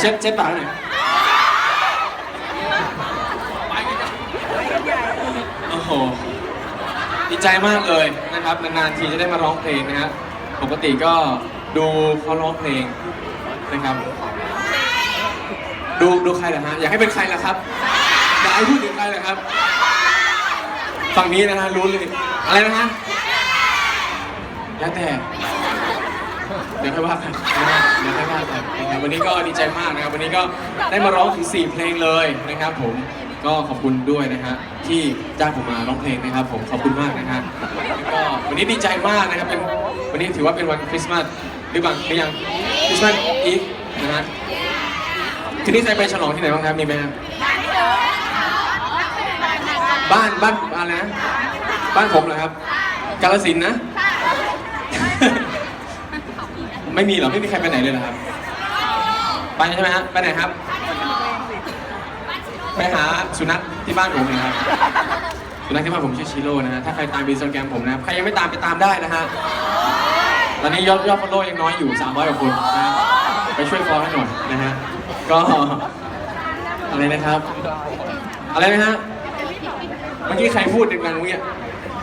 เช็ดเช็ดปากหน่อยโอ้โหดีใจมากเลยนะครับ นานๆทีจะได้มาร้องเพลงนะฮะปกติก็ดูเขาร้องเพลงนะครับ ดูดูใครล่ะฮะอยากให้เป็นใครล่ะครับอยากให้พูดถึงใครล่ะครับฝั่งนี้นะฮะรู้เลยอะไรนะฮะแล้วแต่ ดี๋ยวค่อยว่ากันนะฮะเดี๋ยวค่อยว่ากันนะครับวันนี้ก็ดีใจมากนะครับ วันนี้ก็ได้มาร้องถึง 4 เพลงเลยนะครับ ผมก็ขอบคุณด้วยนะฮะที่จ้างผมมาร้องเพลงนะครับ ผมขอบคุณมากนะฮะแล้วก็วันนี้ดีใจมากนะครับเป็นวันนี้ถือว่าเป็นวันคริสต์มาสหรือบังหรือยังคริสต์มาสอีฟนะฮะทีนี้ใครไปฉลองที่ไหนบ้างครับมีไหมครับบ้านบ้านอะไรนะบ้านผมเหรอครับ กาลสินธุ์นะ ไม่มีเหรอ ไม่มีใครไปไหนเลยเหรอครับ ไปใช่ไหมฮะไปไหนครับ ไปหาสุนัขที่บ้านผมนะครับ สุนัขที่บ้านผมชื่อชิโร่นะฮะ ถ้าใครตามอินสตาแกรมผมนะครับ ใครยังไม่ตามไปตามได้นะฮะ ตอนนี้ยอดยอดฟอลโล่ยังน้อยอยู่ 300กว่าคนนะฮะไปช่วยฟอลให้หน่อยนะฮะ ก็อะไรนะครับ อะไรนะฮะ เมื่อกี้ใครพูดดังๆเมื่อกี้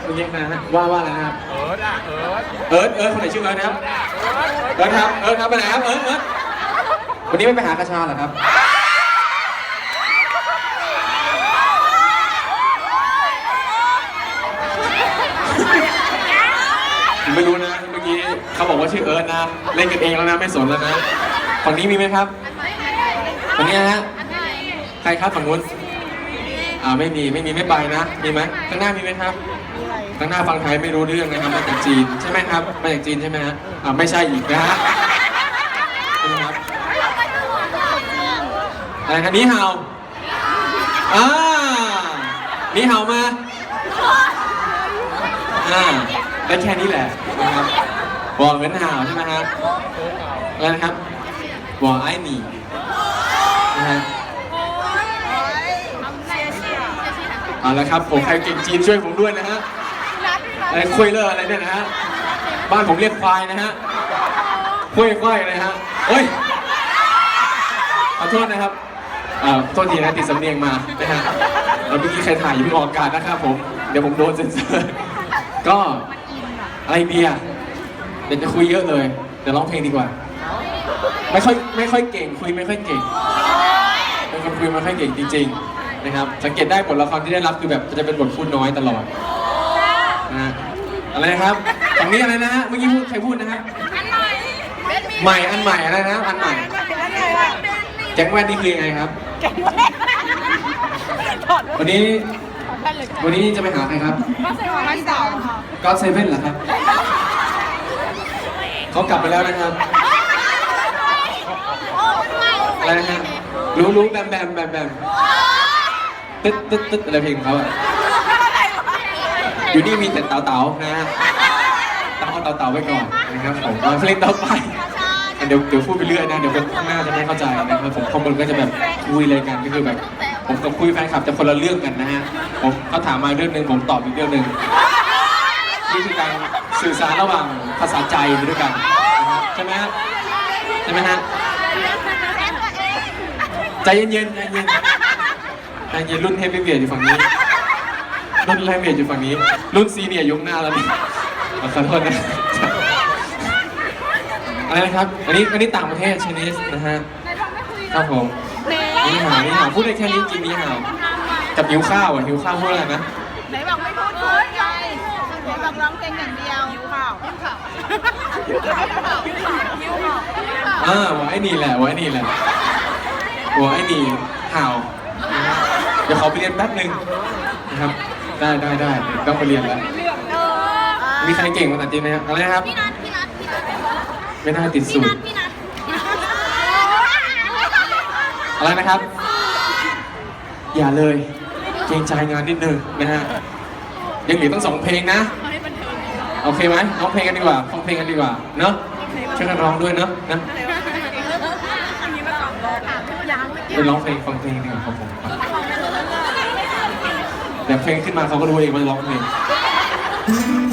เมื่อกี้นะฮะว่าว่าอะไรนะครับเอิร์ดอะเอิร์ดเอิร์ธเอิร์ธคนไหนชื่อเอิร์ธนะครับเอิร์ธครับเอิร์ธครับไปไหนครับเอิร์ธเอิร์ธวันนี้ไม่ไปหากระชาเหรอครับผมไม่รู้นะเมื่อกี้เขาบอกว่าชื่อเอิร์ธนะเล่นกันเองแล้วนะไม่สนแล้วนะฝั่งนี้มีไหมครับฝั่งนี้นะฮะใครครับฝั่งนู้น อ่าไม่มีไม่มีไม่ไปนะ มีไหมข้างหน้ามีไหมครับข้างหน้าฟังไทยไม่รู้เรื่องนะครับมาจากจีนใช่ไหมครับมาจากจีนใช่ไหมฮะอ่าไม่ใช่อีกนะฮะใช่ไหมครับอะไรครับนี่เฮาอ่านี่เฮามาอ่าได้แค่นี้แหละนะครับบอกเหมือนเฮาใช่ไหมฮะอะไรนะครับบอกไอ้หนีนะฮะ เอาละครับผมใครเก่งจีนช่วยผมด้วยนะฮะอะไรคุยเลอร์อะไรเนี่ยนะฮะบ้านผมเรียกควายนะฮะคุยควายเลยฮะโอ้ยขอโทษนะครับเอ่อโทษทีนะติดสำเนียงมานะฮะแล้วเมื่อกี้ใครถ่ายอยู่เพิ่งออกอากาศนะครับผมเดี๋ยวผมโดนเซ็นเซอร์ก็อะไรเบียร์เดี๋ยวจะคุยเยอะเลยเดี๋ยวร้องเพลงดีกว่า ไม่ค่อยไม่ค่อยเก่งคุยไม่ค่อยเก่งเป็นคนคุยไม่ค่อยเก่งจริงๆ นะครับสังเกตได้บทละครที่ได้รับคือแบบจะเป็นบทพูดน้อยตลอดนะฮะอะไรนะครับฝั่งนี้อะไรนะฮะเมื่อกี้พูดใครพูดนะฮะใหม่อันใหม่อะไรนะอันใหม่แจ็คแว่นนี่คือยังไงครับวันนี้วันนี้จะไปหาใครครับก็เซเว่นเหรอครับเขากลับไปแล้วนะครับอะไรนะฮะรู้รู้แบมแบมแบมแบม ตึ๊ดตึ๊ดตึ๊ดอะไรเพลงของเขาอะอยู่นี่มีแต่เต่าเต่าๆนะฮะเต่าเต่าเต่าๆไว้ก่อนนะครับผมเอาเพลงต่อไปเดี๋ยวเดี๋ยวพูดไปเรื่อยนะเดี๋ยวคนข้างหน้าจะไม่เข้าใจนะครับผมข้างบนก็จะแบบคุยอะไรกันก็คือแบบ ผมกับคุยแฟนคลับจะคนละเรื่องกันนะฮะผมเขาถามมาเรื่องหนึ่งผมตอบอีกเรื่องหนึ่งนี่คือการสื่อสารระหว่างภาษาใจไปด้วยกันนะครับใช่ไหมฮะใช่ไหมฮะใจเย็นๆใจเย็น ใจเย็นรุ่นเฮฟวี่เวียอยู่ฝั่งนี้ รุ่นไลเมจอยู่ฝั่งนี้ รุ่นซีเนียร์ยกหน้าแล้วนี่ขอโทษนะอะไรนะครับ อันนี้อันนี้ต่างประเทศชนิสนะฮะครับผมนี่หานี่หาพูดได้แค่นี้จริงนี่หากับหิวข้าวอะหิวข้าวพูดอะไรนะไหนบอกไม่พูดพูดไงไหนบอกร้องเพลงอย่างเดียวยิ้วข่าวยิ้วข่าวยิ้วข่าวยิ้วข่าวยิ้วข่าวยิ้วข่าวอ่าว่าไอ้นี่แหละว่าไอ้นี่แหละว่าไอ้นี่ห่าวนะฮะเดี๋ยวข อไปเรียนแป๊บหนึ่งนะครับ ได้ได้ได้ต้องไปเรียนแล้ว มีใครเก่งภาษาจีนไหมครับอะไรนะครับ พี่นัทพี่นัทพี่นัทไม่น่าติดพี่สูนัตทรพี่นัทอะไรนะครับ อย่าเลย เกรงใจงานนิดนึงนะฮะ ยังเหลือตั้งสองเพลงนะ โอเคไหมร้องเพลงกันดีกว่าฟังเพลงกันดีกว่า เนอะช่วยกันร้องด้วยเนอะนะไปร้องเพลงฟังเพลงดีกว่าครับผม เดี๋ยเพลงขึ้นมาเขาก็รู้เองว่าร้องเพลง